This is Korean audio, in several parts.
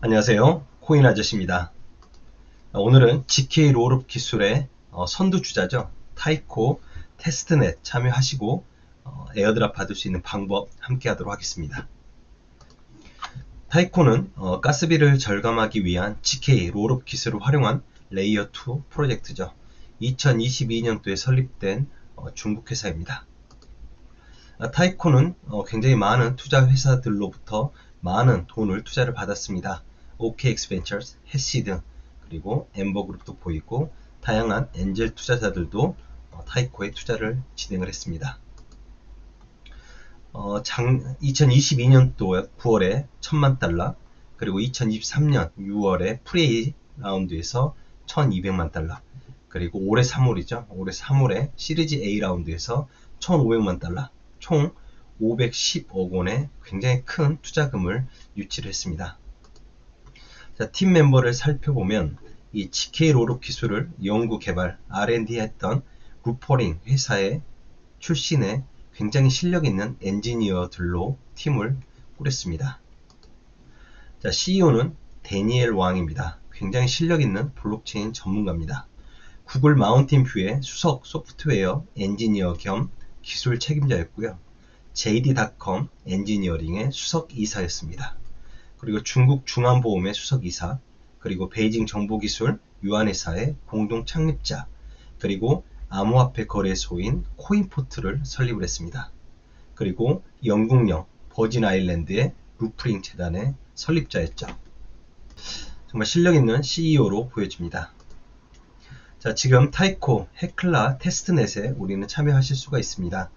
안녕하세요. 코인 아저씨입니다. 오늘은 GK 롤업 기술의 어, 선두주자죠. 타이코 테스트넷 참여하시고 어, 에어드랍 받을 수 있는 방법 함께 하도록 하겠습니다. 타이코는 어, 가스비를 절감하기 위한 GK 롤업 기술을 활용한 레이어 2 프로젝트죠. 2022년도에 설립된 중국 회사입니다. 아, 타이코는 굉장히 많은 투자 회사들로부터 많은 돈을 투자를 받았습니다. OKX Ventures, 해시드, 그리고 엠버그룹도 보이고 다양한 엔젤 투자자들도 어, 타이코에 투자를 진행을 했습니다. 어, 장, 2022년도 9월에 1000만 달러, 그리고 2023년 6월에 프레이 라운드에서 1200만 달러, 그리고 올해 3월이죠. 올해 3월에 시리즈 A 라운드에서 1500만 달러, 총 510억 원의 굉장히 큰 투자금을 유치를 했습니다. 자, 팀 멤버를 살펴보면 이 GK 롤업 기술을 연구 개발 R&D 했던 루퍼링 회사의 출신의 굉장히 실력 있는 엔지니어들로 팀을 꾸렸습니다. 자, CEO는 데니엘 왕입니다. 굉장히 실력 있는 블록체인 전문가입니다. 구글 마운틴 뷰의 수석 소프트웨어 엔지니어 겸 기술 책임자였고요. JD.com 엔지니어링의 수석 이사였습니다. 그리고 중국 중앙보험의 수석이사, 그리고 베이징 정보기술 유한회사의 공동 창립자, 그리고 암호화폐 거래소인 코인포트를 설립을 했습니다. 그리고 영국령 버진 아일랜드의 루프링 재단의 설립자였죠. 정말 실력 있는 CEO로 보여집니다. 자, 지금 타이코 해클라 테스트넷에 우리는 참여하실 수가 있습니다.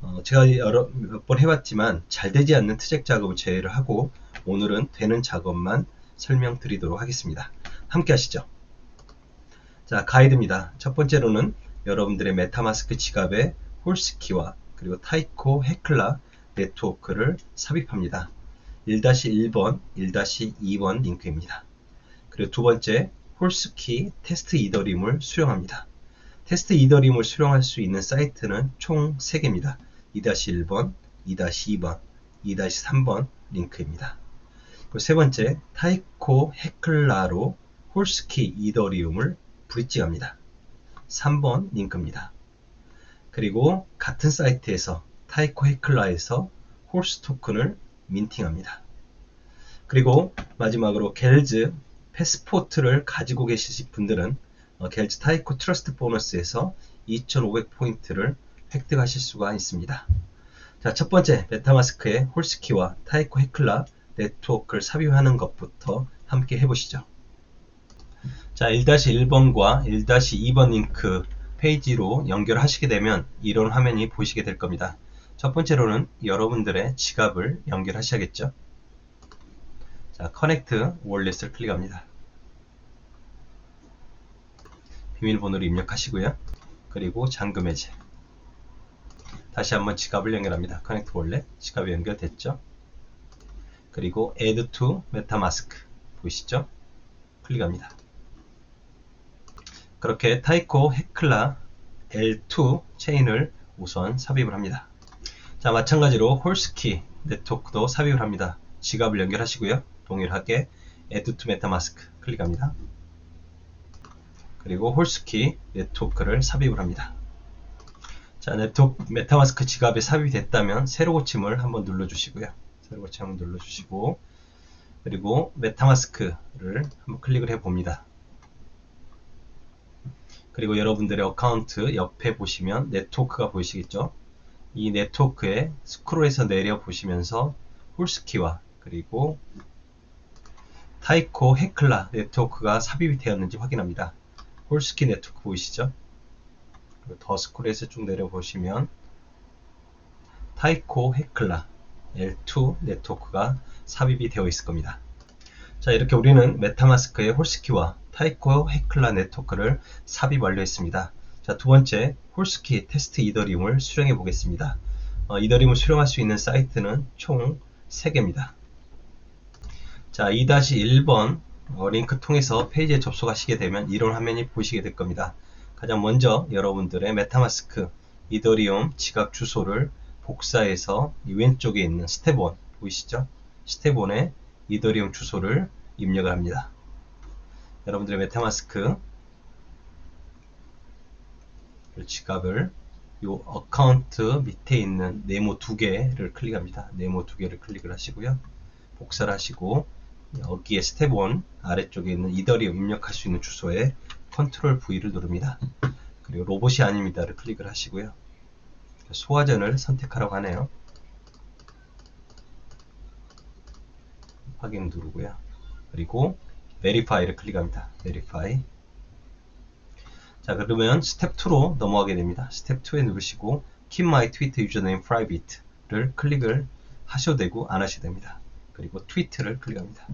어, 제가 여러 몇 번 해봤지만 잘 되지 않는 트랙 작업을 제외를 하고 오늘은 되는 작업만 설명드리도록 하겠습니다. 함께 하시죠. 자, 가이드입니다. 첫 번째로는 여러분들의 메타마스크 지갑에 홀스키와 그리고 타이코 해클라 네트워크를 삽입합니다. 1-1번, 1-2번 링크입니다. 그리고 두 번째, 홀스키 테스트 이더림을 수령합니다. 테스트 이더림을 수령할 수 있는 사이트는 총 3개입니다. 2-1번, 2-2번, 2-3번 링크입니다. 세 번째, 타이코 헤클라로 홀스키 이더리움을 브릿지합니다. 3번 링크입니다. 그리고 같은 사이트에서 타이코 헤클라에서 홀스 토큰을 민팅합니다. 그리고 마지막으로 겔즈 패스포트를 가지고 계신 분들은 어, 겔즈 타이코 트러스트 보너스에서 2500포인트를 획득하실 수가 있습니다. 자, 첫 번째 메타마스크의 홀스키와 타이코 헤클라 네트워크를 삽입하는 것부터 함께 해보시죠. 자, 1-1번과 1-2번 링크 페이지로 연결하시게 되면 이런 화면이 보시게 될 겁니다. 첫 번째로는 여러분들의 지갑을 연결하셔야겠죠. 자, 커넥트 월렛을 클릭합니다. 비밀번호를 입력하시고요. 그리고 잠금 해제. 다시 한번 지갑을 연결합니다. 커넥트 월렛 지갑이 연결됐죠. 그리고 Add to MetaMask 보이시죠? 클릭합니다. 그렇게 타이코 헤클라 L2 체인을 우선 삽입을 합니다. 자 마찬가지로 홀스키 네트워크도 삽입을 합니다. 지갑을 연결하시고요. 동일하게 Add to MetaMask 클릭합니다. 그리고 홀스키 네트워크를 삽입을 합니다. 자 네트워크 메타마스크 지갑에 삽입이 됐다면 새로 고침을 한번 눌러주시고요. 새로 한번 눌러주시고 그리고 메타마스크를 한번 클릭을 해 봅니다. 그리고 여러분들의 어카운트 옆에 보시면 네트워크가 보이시겠죠? 이 네트워크에 스크롤해서 내려 보시면서 홀스키와 그리고 타이코 헤클라 네트워크가 삽입이 되었는지 확인합니다. 홀스키 네트워크 보이시죠? 더 스크롤해서 쭉 내려 보시면 타이코 헤클라 L2 네트워크가 삽입이 되어 있을 겁니다. 자 이렇게 우리는 메타마스크의 홀스키와 타이코 헤클라 네트워크를 삽입 완료했습니다. 자 두번째 홀스키 테스트 이더리움을 수령해 보겠습니다. 어, 이더리움을 수령할 수 있는 사이트는 총 3개입니다. 자 2-1번 어, 링크 통해서 페이지에 접속하시게 되면 이런 화면이 보시게 될 겁니다. 가장 먼저 여러분들의 메타마스크 이더리움 지갑 주소를 복사해서 왼쪽에 있는 스텝 1 보이시죠? 스텝 1의 이더리움 주소를 입력을 합니다. 여러분들의 메타마스크 지갑을 요 어카운트 밑에 있는 네모 두 개를 클릭합니다. 네모 두 개를 클릭을 하시고요. 복사를 하시고 여기에 스텝 1 아래쪽에 있는 이더리움 입력할 수 있는 주소에 컨트롤 V를 누릅니다. 그리고 로봇이 아닙니다를 클릭을 하시고요. 소화전을 선택하라고 하네요. 확인 누르고요. 그리고 Verify를 클릭합니다. Verify. 자 그러면 스텝 2로 넘어가게 됩니다. 스텝 2에 누르시고 Keep my tweet username private를 클릭을 하셔도 되고 안 하셔도 됩니다. 그리고 트위트를 클릭합니다.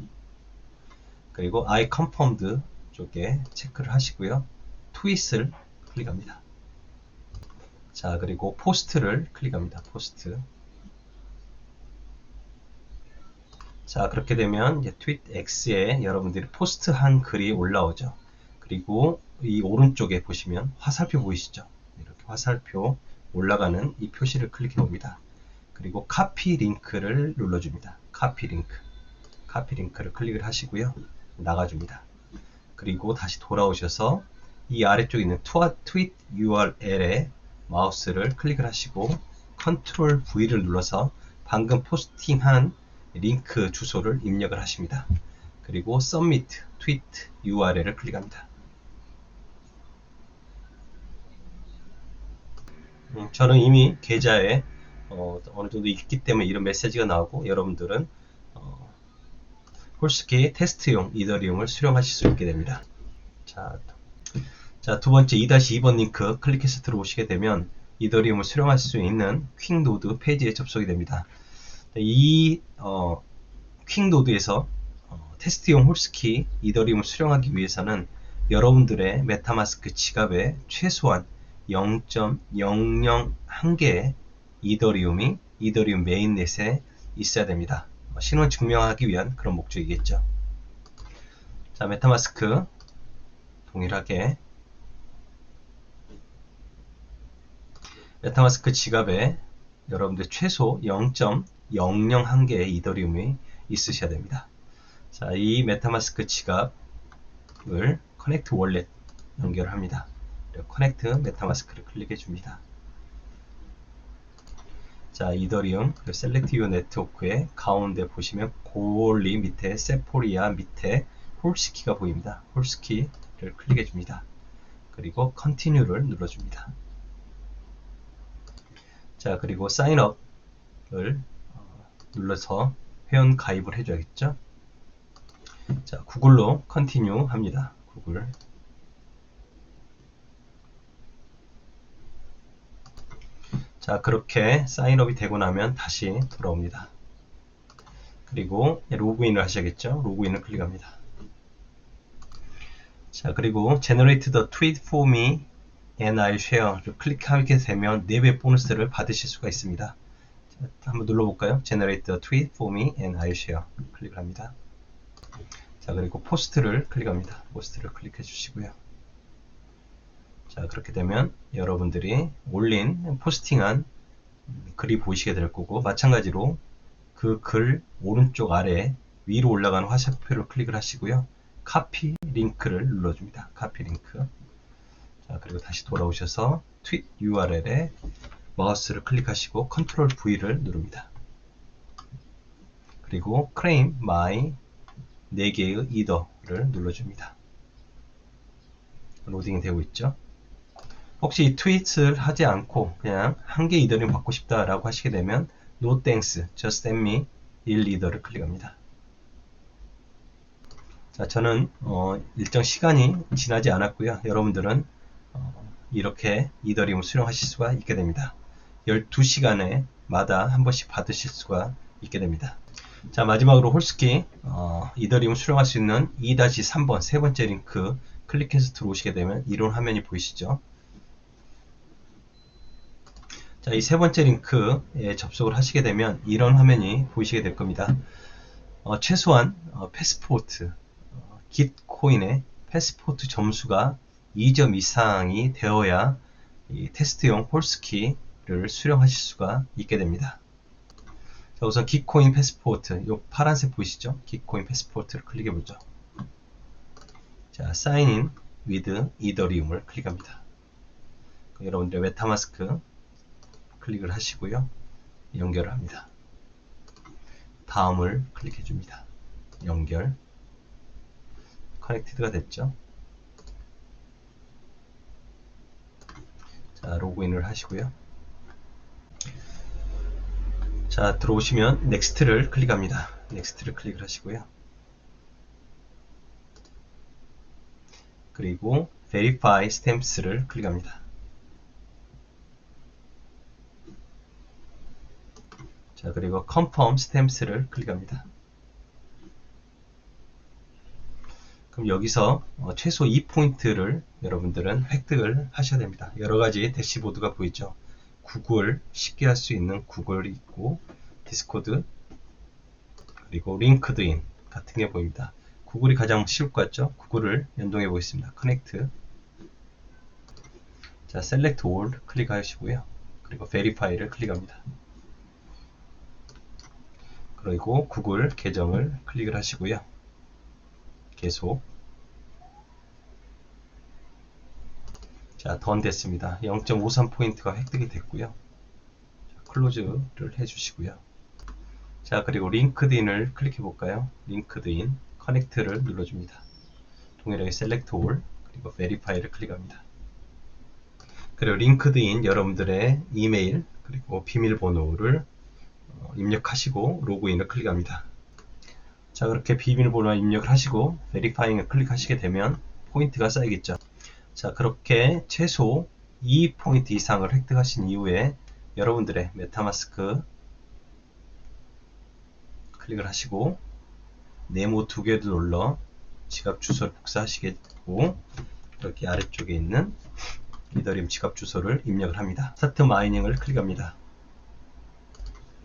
그리고 I confirmed 쪽에 체크를 하시고요. 트윗을 클릭합니다. 자 그리고 포스트를 클릭합니다. 포스트 자 그렇게 되면 이제 트윗 X에 여러분들이 포스트한 글이 올라오죠. 그리고 이 오른쪽에 보시면 화살표 보이시죠? 이렇게 화살표 올라가는 이 표시를 클릭해 봅니다. 그리고 카피 링크를 눌러줍니다. 카피 링크. 카피 링크를 클릭을 하시고요. 나가줍니다. 그리고 다시 돌아오셔서 이 아래쪽에 있는 트윗 URL에 마우스를 클릭을 하시고 컨트롤 V를 눌러서 방금 포스팅한 링크 주소를 입력을 하십니다. 그리고 Submit Tweet URL을 클릭합니다. 음, 저는 이미 계좌에 어, 느 정도 있기 때문에 이런 메시지가 나오고 여러분들은 어, 홀스키 테스트용 이더리움을 수령하실 수 있게 됩니다. 자, 자, 두 번째 2-2번 링크 클릭해서 들어오시게 되면 이더리움을 수령할 수 있는 퀵노드 페이지에 접속이 됩니다. 이 어, 퀵노드에서 어, 테스트용 홀스키 이더리움을 수령하기 위해서는 여러분들의 메타마스크 지갑에 최소한 0.001개의 이더리움이 이더리움 메인넷에 있어야 됩니다. 뭐 신원 증명하기 위한 그런 목적이겠죠. 자, 메타마스크 동일하게 메타마스크 지갑에 여러분들 최소 0.001개의 이더리움이 있으셔야 됩니다. 자, 이 메타마스크 지갑을 커넥트 월렛 연결합니다. 커넥트 메타마스크를 클릭해 줍니다. 자, 이더리움 그 셀렉트 유 네트워크의 가운데 보시면 고리 밑에 세포리아 밑에 홀스키가 보입니다. 홀스키를 클릭해 줍니다. 그리고 컨티뉴를 눌러 줍니다. 자, 그리고 사인업을 어, 눌러서 회원 가입을 해줘야겠죠. 자, 구글로 컨티뉴 합니다. 구글 자 그렇게 사인업이 되고 나면 다시 돌아옵니다. 그리고 로그인을 하셔야겠죠. 로그인을 클릭합니다. 자 그리고 Generate the tweet for me and I share를 클릭하게 되면 4배 보너스를 받으실 수가 있습니다. 자, 한번 눌러볼까요? Generate the tweet for me and I share 클릭을 합니다. 자 그리고 포스트를 클릭합니다. 포스트를 클릭해 주시고요. 자 그렇게 되면 여러분들이 올린 포스팅한 글이 보이시게 될 거고 마찬가지로 그 글 오른쪽 아래 위로 올라가는 화살표를 클릭을 하시고요 카피 링크를 눌러줍니다 카피 링크 자 그리고 다시 돌아오셔서 트윗 URL에 마우스를 클릭하시고 컨트롤 V를 누릅니다 그리고 claim my 4개의 이더를 눌러줍니다 로딩이 되고 있죠 혹시 트윗을 하지 않고 그냥 한 개 이더리움 받고 싶다라고 하시게 되면 No thanks, just send me 1 리더를 클릭합니다. 자, 저는 어, 일정 시간이 지나지 않았고요. 여러분들은 어, 이렇게 이더리움을 수령하실 수가 있게 됩니다. 12시간에 마다 한 번씩 받으실 수가 있게 됩니다. 자 마지막으로 홀스키 어, 이더리움 수령할 수 있는 2-3번 세 번째 링크 클릭해서 들어오시게 되면 이런 화면이 보이시죠? 자, 이 세 번째 링크에 접속을 하시게 되면 이런 화면이 보이시게 될 겁니다. 어, 최소한 어, 패스포트, 어, 깃코인의 패스포트 점수가 2점 이상이 되어야 이 테스트용 홀스키를 수령하실 수가 있게 됩니다. 자, 우선 기코인 패스포트, 요 파란색 보이시죠? 기코인 패스포트를 클릭해 보죠. 자, 사인인 위드 이더리움을 클릭합니다. 여러분들 메타마스크 클릭을 하시고요. 연결을 합니다. 다음을 클릭해 줍니다. 연결. 커넥티드가 됐죠. 로그인을 하시고요. 자, 들어오시면 넥스트를 클릭합니다. 넥스트를 클릭을 하시고요. 그리고 Verify Stamps를 클릭합니다. 자, 그리고 Confirm Stamps를 클릭합니다. 그럼 여기서 어, 최소 2포인트를 여러분들은 획득을 하셔야 됩니다. 여러 가지 대시보드가 보이죠. 구글 쉽게 할 수 있는 구글이 있고 디스코드 그리고 링크드인 같은 게 보입니다. 구글이 가장 쉬울 것 같죠? 구글을 연동해 보겠습니다. 커넥트 자, 셀렉트 올 클릭하시고요. 그리고 베리파이를 클릭합니다. 그리고 구글 계정을 클릭을 하시고요. 계속 자, 던 됐습니다. 0.53포인트가 획득이 됐고요. 자, 클로즈를 해주시고요. 자, 그리고 링크드인을 클릭해 볼까요? 링크드인 커넥트를 눌러줍니다. 동일하게 셀렉트 올 그리고 베리파이를 클릭합니다. 그리고 링크드인 여러분들의 이메일 그리고 비밀번호를 어, 입력하시고 로그인을 클릭합니다. 자 그렇게 비밀번호 입력을 하시고 베리파잉을 클릭하시게 되면 포인트가 쌓이겠죠. 자 그렇게 최소 2포인트 이상을 획득하신 이후에 여러분들의 메타마스크 클릭을 하시고 네모 두 개를 눌러 지갑 주소를 복사하시겠고 이렇게 아래쪽에 있는 이더리움 지갑 주소를 입력을 합니다. 스타트 마이닝을 클릭합니다.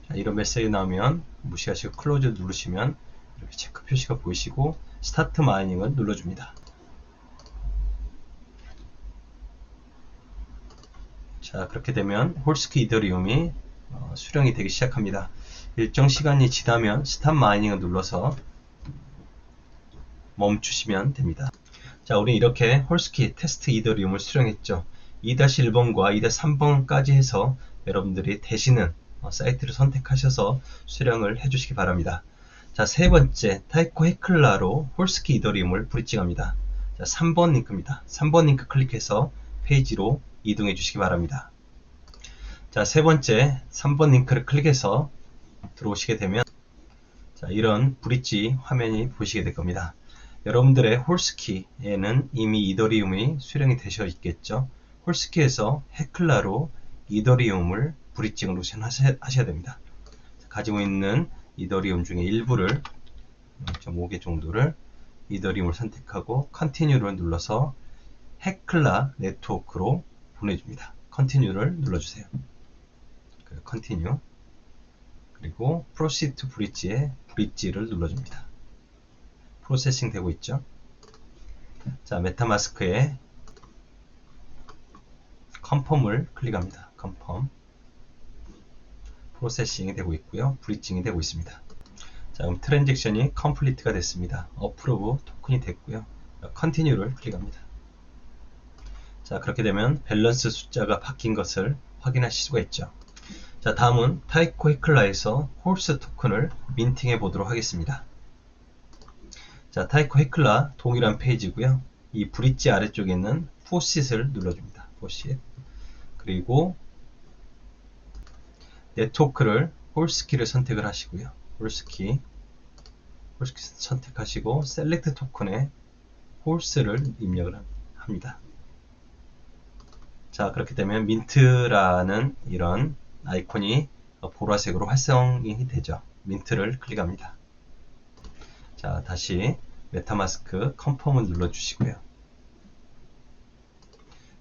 자, 이런 메시지 나오면 무시하시고 클로즈 누르시면 이렇게 체크 표시가 보이시고 스타트 마이닝을 눌러줍니다. 자 그렇게 되면 홀스키 이더리움이 어, 수령이 되기 시작합니다. 일정 시간이 지나면 스탑 마이닝을 눌러서 멈추시면 됩니다. 자, 우리 이렇게 홀스키 테스트 이더리움을 수령했죠. 2-1번과 2-3번까지 해서 여러분들이 되시는 어, 사이트를 선택하셔서 수령을 해주시기 바랍니다. 자, 세 번째, 타이코 헤클라로 홀스키 이더리움을 브리징합니다. 자, 3번 링크입니다. 3번 링크 클릭해서 페이지로 이동해 주시기 바랍니다. 자, 세 번째, 3번 링크를 클릭해서 들어오시게 되면 자, 이런 브릿지 화면이 보시게 될 겁니다. 여러분들의 홀스키에는 이미 이더리움이 수령이 되셔 있겠죠. 홀스키에서 헤클라로 이더리움을 브릿징으로 하셔야 됩니다. 가지고 있는 이더리움 중에 일부를 0.5개 정도를 이더리움을 선택하고 컨티뉴를 눌러서 헤클라 네트워크로 보내줍니다. 컨티뉴를 눌러주세요. 컨티뉴 그리고 프로시드 투 브릿지에 브릿지를 눌러줍니다. 프로세싱 되고 있죠. 자, 메타마스크에 컨펌을 클릭합니다. 컨펌 프로세싱이 되고 있고요. 브릿징이 되고 있습니다. 자, 그럼 트랜잭션이 컴플리트가 됐습니다. 어프로브 토큰이 됐고요. 컨티뉴를 클릭합니다. 자, 그렇게 되면 밸런스 숫자가 바뀐 것을 확인하실 수가 있죠. 자, 다음은 타이코 헤클라에서 홀스 토큰을 민팅해 보도록 하겠습니다. 자, 타이코 헤클라 동일한 페이지고요. 이 브릿지 아래쪽에 있는 포시트를 눌러줍니다. 포시트. 그리고 네트워크를 홀스키를 선택을 하시고요. 홀스키 홀스키 선택하시고 셀렉트 토큰에 홀스를 입력을 합니다. 자 그렇게 되면 민트라는 이런 아이콘이 보라색으로 활성이 되죠. 민트를 클릭합니다. 자 다시 메타마스크 컨펌을 눌러주시고요.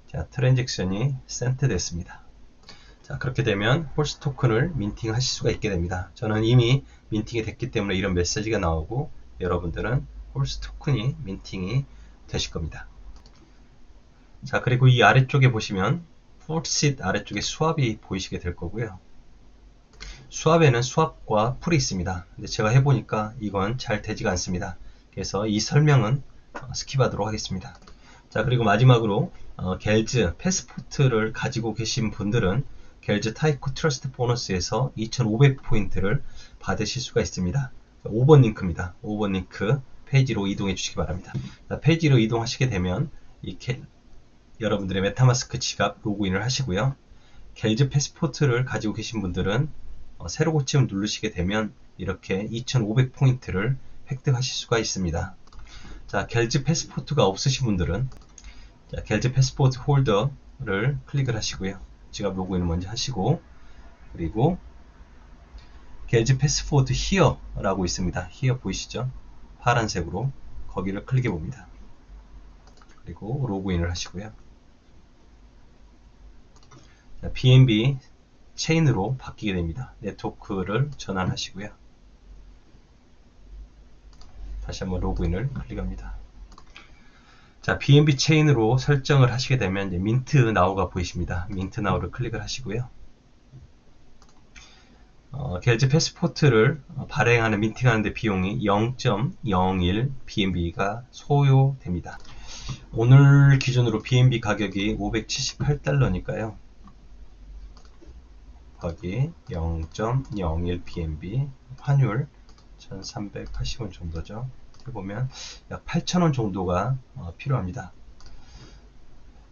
자 트랜잭션이 센트 됐습니다. 자 그렇게 되면 홀스 토큰을 민팅 하실 수가 있게 됩니다. 저는 이미 민팅이 됐기 때문에 이런 메시지가 나오고 여러분들은 홀스 토큰이 민팅이 되실 겁니다. 자 그리고 이 아래쪽에 보시면 폴시트 아래쪽에 수압이 보이시게 될 거고요. 수압에는 수압과 풀이 있습니다. 근데 제가 해보니까 이건 잘 되지가 않습니다. 그래서 이 설명은 어, 스킵하도록 하겠습니다. 자 그리고 마지막으로 어, 겔즈 패스포트를 가지고 계신 분들은 겔즈 타이코 트러스트 보너스에서 2500포인트를 받으실 수가 있습니다. 5번 링크입니다. 5번 링크 페이지로 이동해 주시기 바랍니다. 자, 페이지로 이동하시게 되면 이렇게 여러분들의 메타마스크 지갑 로그인을 하시고요. 겔즈 패스포트를 가지고 계신 분들은 어, 새로 고침을 누르시게 되면 이렇게 2500포인트를 획득하실 수가 있습니다. 자, 겔즈 패스포트가 없으신 분들은 자, 겔즈 패스포트 홀더를 클릭을 하시고요. 지갑 로그인을 먼저 하시고 그리고 겔즈 패스포트 히어라고 있습니다. 히어 보이시죠? 파란색으로 거기를 클릭해 봅니다. 그리고 로그인을 하시고요. 자, BNB 체인으로 바뀌게 됩니다. 네트워크를 전환하시고요. 다시 한번 로그인을 클릭합니다. 자, BNB 체인으로 설정을 하시게 되면 이제 민트 나우가 보이십니다. 민트 나우를 클릭을 하시고요. 어, 겔즈 패스포트를 발행하는 민팅하는데 비용이 0.01 BNB가 소요됩니다. 오늘 기준으로 BNB 가격이 578달러니까요. 거기 0.01 BNB 환율 1380원 정도죠. 해보면 약 8,000원 정도가 어, 필요합니다.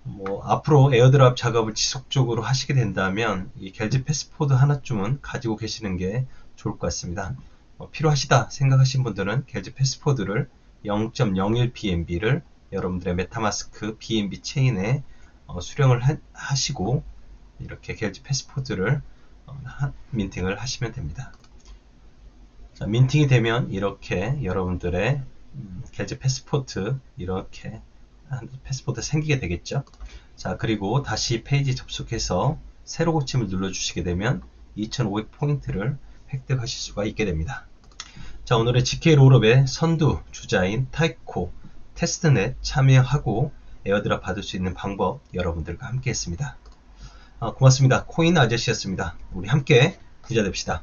뭐 앞으로 에어드랍 작업을 지속적으로 하시게 된다면 이 겔즈 패스포드 하나쯤은 가지고 계시는 게 좋을 것 같습니다. 어, 필요하시다 생각하신 분들은 겔즈 패스포드를 0.01 BNB를 여러분들의 메타마스크 BNB 체인에 어, 수령을 하, 시고 이렇게 겔즈 패스포드를 어, 민팅을 하시면 됩니다. 자, 민팅이 되면 이렇게 여러분들의 음, 겔즈 패스포트 이렇게 패스포트 생기게 되겠죠. 자 그리고 다시 페이지 접속해서 새로 고침을 눌러주시게 되면 2500 포인트를 획득하실 수가 있게 됩니다. 자 오늘의 GK 롤업의 선두 주자인 타이코 테스트넷 참여하고 에어드랍 받을 수 있는 방법 여러분들과 함께 했습니다. 아, 고맙습니다. 코인 아저씨였습니다. 우리 함께 부자 됩시다.